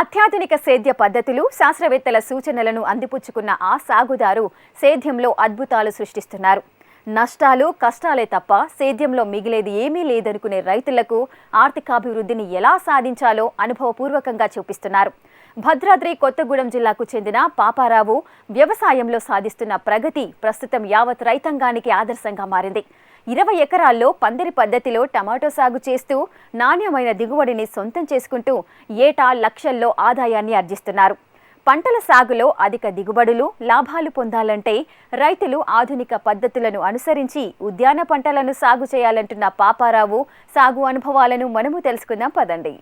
అత్యాధునిక సేద్య పద్ధతులు శాస్త్రవేత్తల సూచనలను అందిపుచ్చుకున్న ఆ సాగుదారు సేద్యంలో అద్భుతాలు సృష్టిస్తున్నారు. నష్టాలు కష్టాలే తప్ప సేద్యంలో మిగిలేది ఏమీ లేదనుకునే రైతులకు ఆర్థికాభివృద్ధిని ఎలా సాధించాలో అనుభవపూర్వకంగా చూపిస్తున్నారు. భద్రాద్రి కొత్తగూడెం జిల్లాకు చెందిన పాపారావు వ్యవసాయంలో సాధిస్తున్న ప్రగతి ప్రస్తుతం యావత్ రైతాంగానికి ఆదర్శంగా మారింది. ఇరవై ఎకరాల్లో పందిరి పద్ధతిలో టమాటో సాగు చేస్తూ నాణ్యమైన దిగుబడిని సొంతం చేసుకుంటూ ఏటా లక్షల్లో ఆదాయాన్ని ఆర్జిస్తున్నారు. పంటల సాగులో అధిక దిగుబడులు లాభాలు పొందాలంటే రైతులు ఆధునిక పద్ధతులను అనుసరించి ఉద్యాన పంటలను సాగు చేయాలంటున్న పాపారావు సాగు అనుభవాలను మనము తెలుసుకుందాం పదండి.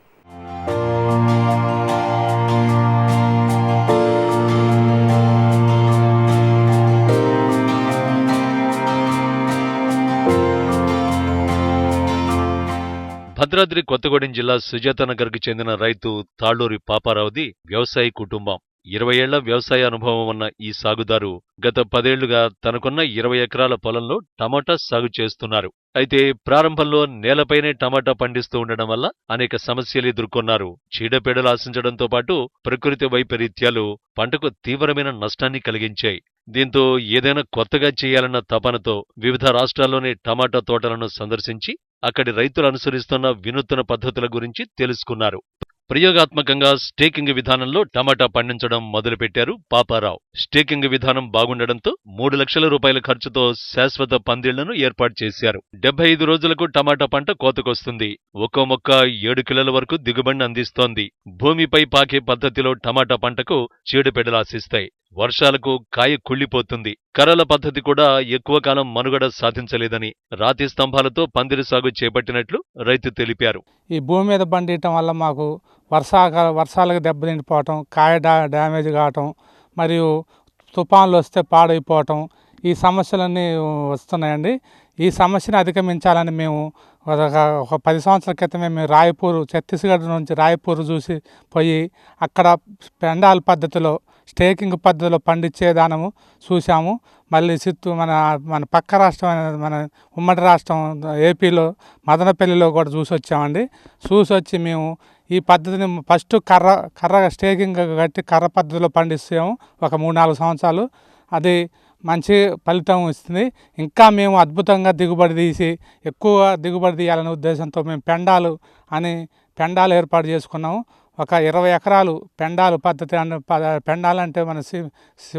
భద్రాద్రి కొత్తగూడెం జిల్లా సుజాతనగర్కు చెందిన రైతు తాళ్ళూరి పాపారావుది వ్యవసాయ కుటుంబం. ఇరవై ఏళ్ళ వ్యవసాయ అనుభవం ఉన్న ఈ సాగుదారు గత పదేళ్ళుగా తనకున్న ఇరవై ఎకరాల పొలంలో టమాటా సాగు చేస్తున్నారు. అయితే ప్రారంభంలో నేలపైనే టమాటా పండిస్తూ ఉండడం వల్ల అనేక సమస్యలు ఎదుర్కొన్నారు. చీడపీడలు ఆశించడంతో పాటు ప్రకృతి వైపరీత్యాలు పంటకు తీవ్రమైన నష్టాన్ని కలిగించాయి. దీంతో ఏదైనా కొత్తగా చేయాలన్న తపనతో వివిధ రాష్ట్రాల్లోని టమాటా తోటలను సందర్శించి అక్కడి రైతులు అనుసరిస్తున్న వినూత్న పద్ధతుల గురించి తెలుసుకున్నారు. ప్రయోగాత్మకంగా స్టేకింగ్ విధానంలో టమాటా పండించడం మొదలుపెట్టారు పాపారావు. స్టేకింగ్ విధానం బాగుండడంతో మూడు లక్షల రూపాయల ఖర్చుతో శాశ్వత పందిళ్ళను ఏర్పాటు చేశారు. డెబ్బై ఐదు రోజులకు టమాటా పంట కోతకొస్తుంది. ఒక్కో మొక్క ఏడు కిలోల వరకు దిగుబడిని అందిస్తోంది. భూమిపై పాకే పద్ధతిలో టమాటా పంటకు చీడపీడలు వర్షాలకు కాయ కుళ్ళిపోతుంది. కర్రల పద్ధతి కూడా ఎక్కువ కాలం మనుగడ సాధించలేదని రాతి స్తంభాలతో పందిరి సాగు చేపట్టినట్లు రైతు తెలిపారు. ఈ భూమి మీద పండియటం వల్ల మాకు వర్షాకాల వర్షాలకు దెబ్బతిండిపోవటం కాయ డా డ్యామేజ్ కావటం మరియు తుఫాన్లు వస్తే పాడైపోవటం ఈ సమస్యలన్నీ వస్తున్నాయండి. ఈ సమస్యను అధిగమించాలని మేము ఒక ఒక పది సంవత్సరాల క్రితమే మేము రాయపూర్ ఛత్తీస్గఢ్ నుంచి రాయపూర్ చూసి పోయి అక్కడ పెండాల పద్ధతిలో స్టేకింగ్ పద్ధతిలో పండించే దానము చూసాము మళ్ళీ చిత్తూరు మన మన పక్క రాష్ట్రం మన ఉమ్మడి రాష్ట్రం ఏపీలో మదనపల్లిలో కూడా చూసి వచ్చామండి చూసి వచ్చి మేము ఈ పద్ధతిని ఫస్ట్ కర్ర కర్ర స్టేకింగ్ కట్టి కర్ర పద్ధతిలో పండిస్తాము ఒక మూడు నాలుగు సంవత్సరాలు. అది మంచి ఫలితం ఇస్తుంది. ఇంకా మేము అద్భుతంగా దిగుబడి తీసి ఎక్కువ దిగుబడి తీయాలనే ఉద్దేశంతో మేము పెండాలు అని పెండాలు ఏర్పాటు చేసుకున్నాము. ఒక ఇరవై ఎకరాలు పెండాలు పద్ధతి ప- పెండాలంటే మన సి-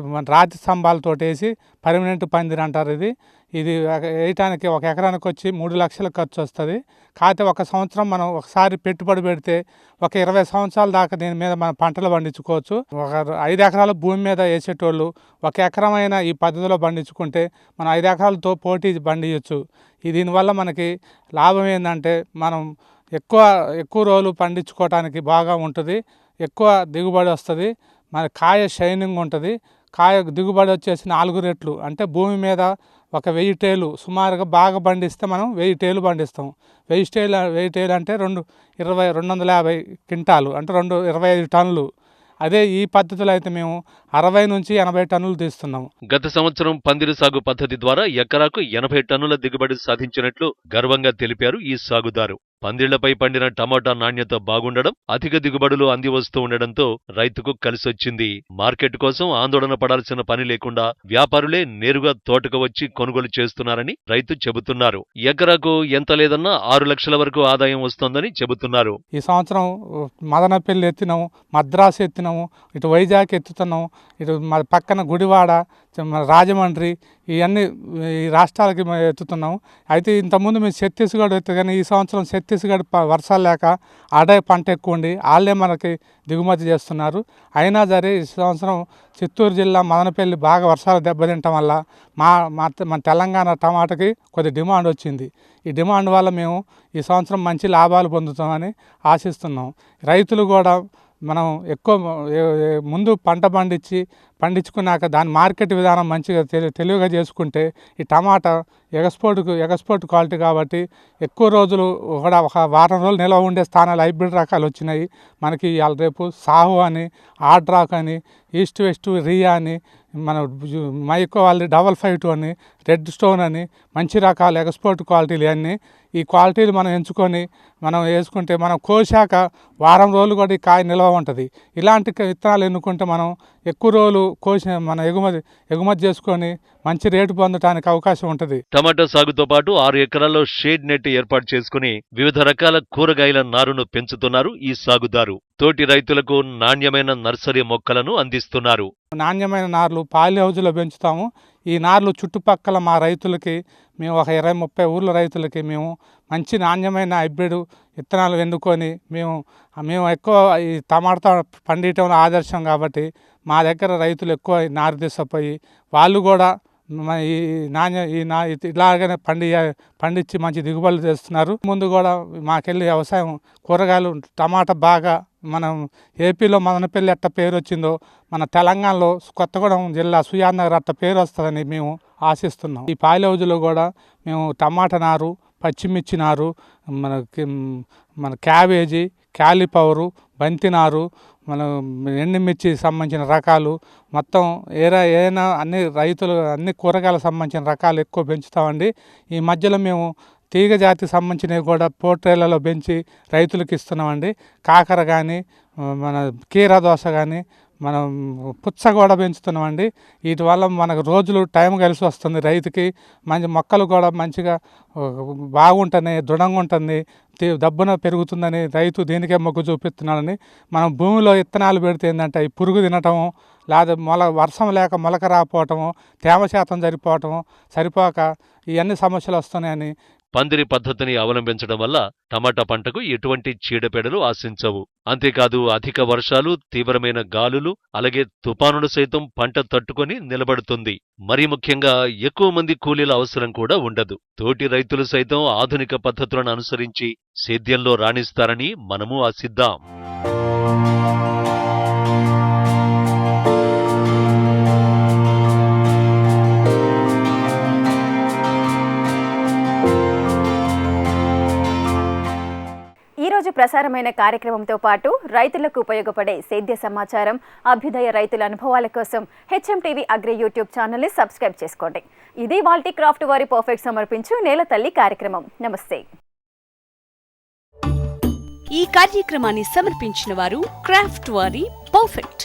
మన రాతి స్తంభాలతో వేసి పర్మనెంట్ పందిరి అంటారు ఇది. ఇది వేయటానికి ఒక ఎకరానికి వచ్చి మూడు లక్షల ఖర్చు వస్తుంది. కాకపోతే ఒక సంవత్సరం మనం ఒకసారి పెట్టుబడి పెడితే ఒక ఇరవై సంవత్సరాల దాకా దీని మీద మనం పంటలు పండించుకోవచ్చు. ఒక ఐదు ఎకరాల భూమి మీద వేసేటోళ్ళు ఒక ఎకరమైన ఈ పద్ధతిలో పండించుకుంటే మనం ఐదు ఎకరాలతో పోటీ పండించవచ్చు దీనివల్ల మనకి లాభం ఏంటంటే మనం ఎక్కువ ఎక్కువ రోజులు పండించుకోవటానికి బాగా ఉంటుంది. ఎక్కువ దిగుబడి వస్తుంది. మన కాయ షైనింగ్ ఉంటుంది. కాయ దిగుబడి వచ్చేసి నాలుగు రెట్లు. అంటే భూమి మీద ఒక వెయ్యి టేలు సుమారుగా బాగా పండిస్తే మనం వెయ్యి టేలు పండిస్తాం. వెయ్యి టేలు వెయ్యి టేలు అంటే రెండు ఇరవై రెండు వందల యాభై క్వింటాలు అంటే రెండు ఇరవై ఐదు టన్నులు. అదే ఈ పద్ధతిలో అయితే మేము అరవై నుంచి ఎనభై టన్నులు తీస్తున్నాము గత సంవత్సరం పందిరి సాగు పద్ధతి ద్వారా ఎకరాకు ఎనభై టన్నుల దిగుబడి సాధించినట్లు గర్వంగా తెలిపారు ఈ సాగుదారు. పందిళ్ళపై పండిన టమాటా నాణ్యత బాగుండడం అధిక దిగుబడులు అంది వస్తూ ఉండడంతో రైతుకు కలిసొచ్చింది. మార్కెట్ కోసం ఆందోళన పడాల్సిన పని లేకుండా వ్యాపారులే నేరుగా తోటకు వచ్చి కొనుగోలు చేస్తున్నారని రైతు చెబుతున్నారు. ఎకరాకు ఎంత లేదన్నా ఆరు లక్షల వరకు ఆదాయం వస్తోందని చెబుతున్నారు. ఈ సంవత్సరం మదనపల్లి ఎత్తినాము మద్రాసు ఎత్తినాము ఇటు వైజాగ్ ఎత్తుతున్నాము ఇటు పక్కన గుడివాడ మన రాజమండ్రి ఇవన్నీ ఈ రాష్ట్రాలకి మేము ఎత్తుతున్నాము. అయితే ఇంతకుముందు మేము ఛత్తీస్గఢ్ ఎత్తు కానీ ఈ సంవత్సరం ఛత్తీస్గఢ్ వర్షాలు లేక ఆడే పంట ఎక్కువ ఉండి వాళ్ళే మనకి దిగుమతి చేస్తున్నారు. అయినా సరే ఈ సంవత్సరం చిత్తూరు జిల్లా మదనపల్లి బాగా వర్షాలు దెబ్బతింటం వల్ల మా మన తెలంగాణ టమాటాకి కొద్ది డిమాండ్ వచ్చింది. ఈ డిమాండ్ వల్ల మేము ఈ సంవత్సరం మంచి లాభాలు పొందుతామని ఆశిస్తున్నాం. రైతులు కూడా మనం ఎక్కువ ముందు పంట పండించి పండించుకున్నాక దాని మార్కెట్ విధానం మంచిగా తెలి తెలివిగా చేసుకుంటే ఈ టమాటా ఎగస్పోర్ట్కు ఎగస్పోర్ట్ క్వాలిటీ కాబట్టి ఎక్కువ రోజులు కూడా ఒక వారం రోజులు నిల్వ ఉండే స్థానాలు హైబ్రిడ్ రకాలు వచ్చినాయి. మనకి ఇవాళ రేపు సాహు అని ఆడ్రాక్ అని ఈస్ట్ వెస్ట్ రియా అని మన మైకో వాళ్ళది డబల్ ఫైవ్ టూ అని రెడ్ స్టోన్ అని మంచి రకాల ఎక్స్పోర్ట్ క్వాలిటీలు అన్నీ ఈ క్వాలిటీలు మనం ఎంచుకొని మనం వేసుకుంటే మనం కోసాక వారం రోజులు కూడా ఈ కాయ నిల్వ ఉంటుంది. ఇలాంటి విత్తనాలు ఎన్నుకుంటే మనం ఎక్కువ రోజులు కోసి మన ఎగుమతి ఎగుమతి చేసుకొని మంచి రేటు పొందడానికి అవకాశం ఉంటుంది. టమాటా సాగుతో పాటు ఆరు ఎకరాల్లో షేడ్ నెట్ ఏర్పాటు చేసుకుని వివిధ రకాల కూరగాయల నారును పెంచుతున్నారు ఈ సాగుదారు. తోటి రైతులకు నాణ్యమైన నర్సరీ మొక్కలను అందిస్తున్నారు. నాణ్యమైన నార్లు పాలి హౌజులో పెంచుతాము. ఈ నార్లు చుట్టుపక్కల మా రైతులకి మేము ఒక ఇరవై ముప్పై ఊర్ల రైతులకి మేము మంచి నాణ్యమైన హైబ్రిడ్ విత్తనాలు ఎన్నుకొని మేము మేము ఎక్కువ ఈ టమాటా పండియటంలో ఆదర్శం కాబట్టి మా దగ్గర రైతులు ఎక్కువ నారు తీసుకుపోయి వాళ్ళు కూడా ఈ నాణ్య ఈ నా ఇలాగనే పండి పండించి మంచి దిగుబడులు తెస్తున్నారు. ముందు కూడా మాకెళ్ళి వ్యవసాయం కూరగాయలు టమాటా బాగా మనం ఏపీలో మదనపల్లి అట్ట పేరు వచ్చిందో మన తెలంగాణలో కొత్తగూడెం జిల్లా సుయానగర్ అట్ట పేరు వస్తుందని మేము ఆశిస్తున్నాం. ఈ పాలి కూడా మేము టమాటా నారు పచ్చిమిర్చి నారు మనకి మన క్యాబేజీ క్యాలీఫ్లవరు బంతి నారు మన ఎండుమిర్చి సంబంధించిన రకాలు మొత్తం ఏరా ఏదైనా అన్ని రైతులు అన్ని కూరగాయలకు సంబంధించిన రకాలు ఎక్కువ పెంచుతామండి. ఈ మధ్యలో మేము తీగ జాతికి సంబంధించినవి కూడా పోట్రేళ్ళలో పెంచి రైతులకు ఇస్తున్నామండి. కాకర కానీ మన కీర దోస కానీ మనం పుచ్చ కూడా పెంచుతున్నామండి. వీటి వల్ల మనకు రోజులు టైం కలిసి వస్తుంది రైతుకి. మంచి మొక్కలు కూడా మంచిగా బాగుంటుంది దృఢంగా ఉంటుంది. దబ్బున పెరుగుతుందని రైతు దీనికే మొగ్గు చూపిస్తున్నాడని. మనం భూమిలో విత్తనాలు పెడితే ఏంటంటే ఈ పురుగు తినటము లేదా మొల వర్షం లేక మొలక రాకపోవటము తేమ శాతం సరిపోవటము సరిపోక ఇవన్నీ సమస్యలు వస్తున్నాయని పందిరి పద్ధతిని అవలంబించడం వల్ల టమాటా పంటకు ఎటువంటి చీడపీడలు ఆశించవు. అంతేకాదు అధిక వర్షాలు తీవ్రమైన గాలులు అలాగే తుపానులు సైతం పంట తట్టుకొని నిలబడుతుంది. మరీ ముఖ్యంగా ఎక్కువ మంది కూలీల అవసరం కూడా ఉండదు. తోటి రైతులు సైతం ఆధునిక పద్ధతులను అనుసరించి సేద్యంలో రాణిస్తారని మనము ఆశిద్దాం. ప్రసారమైన కార్యక్రమంతో పాటు రైతులకు ఉపయోగపడే సేద్య సమాచారం అభ్యుదయ రైతుల అనుభవాల కోసం హెచ్ఎం టీవీ అగ్రి యూట్యూబ్ ఛానల్ని సబ్స్క్రైబ్ చేసుకోండి. ఇది వాల్టీ క్రాఫ్ట్ వారి పర్ఫెక్ట్ సమర్పించు నేల తల్లి కార్యక్రమం. నమస్తే. ఈ కార్యక్రమాన్ని సమర్పించిన వారు క్రాఫ్ట్ వారి పర్ఫెక్ట్.